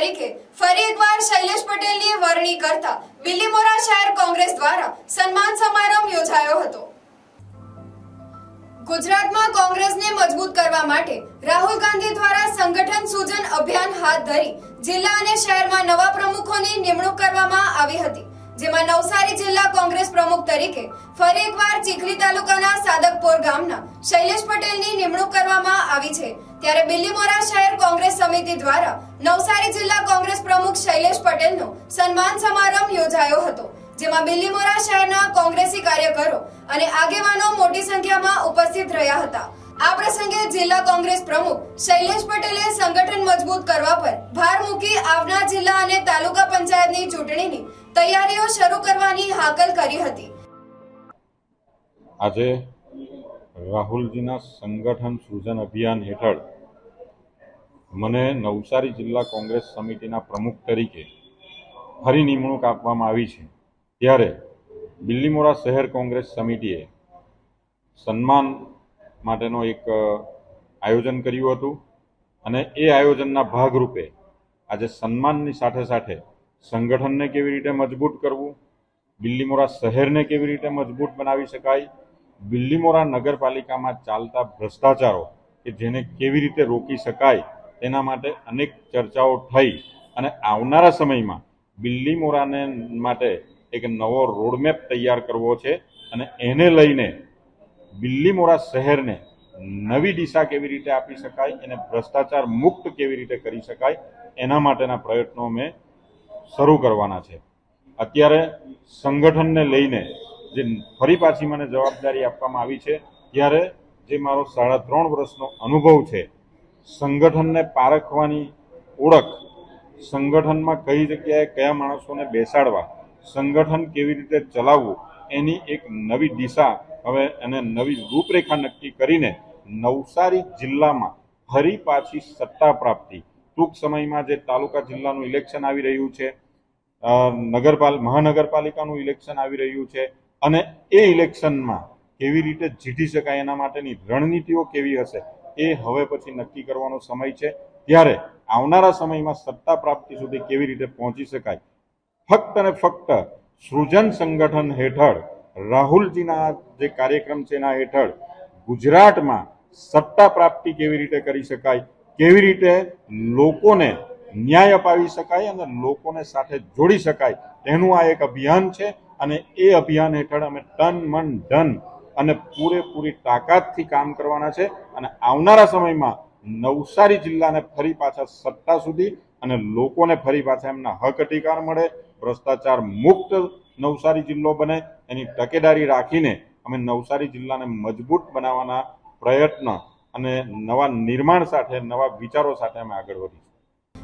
તરીકે ફરી એકવાર શૈલેષ પટેલની વરણી કરતા બિલીમોરા શહેર કોંગ્રેસ દ્વારા સન્માન સમારંભ યોજાયો હતો. ગુજરાતમાં કોંગ્રેસને મજબૂત કરવા માટે રાહુલ ગાંધી દ્વારા સંગઠન સૂજન અભિયાન હાથ ધરી જિલ્લા અને શહેરમાં નવા પ્રમુખોની નિમણૂક કરવામાં આવી હતી, જેમાં નવસારી જિલ્લા કોંગ્રેસ પ્રમુખ તરીકે ફરી એકવાર ચીખલી તાલુકાના સાદકપોર ગામના શૈલેષ પટેલની નિમણૂક કરવામાં આવી છે. ત્યારે બિલીમોરા શહેર કોંગ્રેસ સમિતિ દ્વારા નવસારી જિલ્લા કોંગ્રેસ પ્રમુખ શૈલેષ પટેલનો સન્માન સમારંભ યોજાયો હતો, જેમાં બિલીમોરા શહેરના કોંગ્રેસી કાર્યકરો અને આગેવાનો મોટી સંખ્યામાં ઉપસ્થિત રહ્યા હતા. આ પ્રસંગે જિલ્લા કોંગ્રેસ પ્રમુખ શૈલેષ પટેલે સંગઠન મજબૂત કરવા પર ભાર મૂકી આવનાર જિલ્લા અને તાલુકા પંચાયતની ચૂંટણીની તૈયારીઓ શરૂ કરવાની હાકલ કરી હતી. આજે રાહુલજીના સંગઠન સૂજન અભિયાન હેઠળ મને નવસારી જિલ્લા કોંગ્રેસ સમિતિના પ્રમુખ તરીકે ફરી નિમણૂક આપવામાં આવી છે. ત્યારે બિલ્લીમોરા શહેર કોંગ્રેસ સમિતિએ સન્માન માટેનો એક આયોજન કર્યું હતું અને એ આયોજનના ભાગરૂપે આજે સન્માનની સાથે સાથે સંગઠનને કેવી રીતે મજબૂત કરવું, બિલ્લીમોરા શહેરને કેવી રીતે મજબૂત બનાવી શકાય બિલ્લીમોરા નગરપાલિકામાં ચાલતા ભ્રષ્ટાચારો કે જેને કેવી રીતે રોકી શકાય તેના માટે અનેક ચર્ચાઓ થઈ અને આવનારા સમયમાં બિલ્લીમોરાને માટે એક નવો રોડમેપ તૈયાર કરવો છે અને એને લઈને બિલ્લીમોરા શહેરને નવી દિશા કેવી રીતે આપી શકાય, એને ભ્રષ્ટાચાર મુક્ત કેવી રીતે કરી શકાય, એના માટેના પ્રયત્નો અમે શરૂ કરવાના છે. અત્યારે સંગઠનને લઈને જે ફરી પાછી મને જવાબદારી આપવામાં આવી છે, ત્યારે જે મારો સાડા ત્રણ વર્ષનો અનુભવ છે, સંગઠનને પારખવાની ઓળખ, સંગઠનમાં કઈ જગ્યાએ કયા માણસોને બેસાડવા, સંગઠન કેવી રીતે ચલાવવું, એની એક નવી દિશા હવે અને નવી રૂપરેખા નક્કી કરીને નવસારી જિલ્લામાં ફરી પાછી સત્તા પ્રાપ્તિ. ટૂંક સમયમાં જે તાલુકા જિલ્લાનું ઇલેક્શન આવી રહ્યું છે નગરપાલ, મહાનગરપાલિકાનું ઇલેક્શન આવી રહ્યું છે અને એ ઇલેક્શનમાં કેવી રીતે જીતી શકાય એના માટેની રણનીતિઓ કેવી હશે, એ હવે પછી નક્કી કરવાનો સમય છે. ત્યારે આવનારા સમયમાં સત્તા પ્રાપ્તિ સુધી કેવી રીતે પહોંચી શકાય? ફક્ત અને ફક્ત સૃજન સંગઠન હેઠળ, રાહુલજીના જે કાર્યક્રમ છે એના હેઠળ ગુજરાતમાં સત્તા પ્રાપ્તિ કેવી રીતે કરી શકાય? કેવી રીતે લોકોને ન્યાય અપાવી શકાય અને લોકોને સાથે જોડી શકાય. તેનું આ એક અભિયાન છે અને એ અભિયાન હેઠળ અમે તન મન ધન અને પૂરેપૂરી તાકાતથી કામ કરવાના છે અને આવનારા સમયમાં નવસારી જિલ્લાને ફરી પાછા સત્તા સુધી અને લોકોને ફરી પાછા એમના હક અધિકાર મળે, ભ્રષ્ટાચાર મુક્ત નવસારી જિલ્લો બને, એની તકેદારી રાખીને અમે નવસારી જિલ્લાને મજબૂત બનાવવાના પ્રયત્ન અને નવા નિર્માણ સાથે, નવા વિચારો સાથે અમે આગળ વધીશું.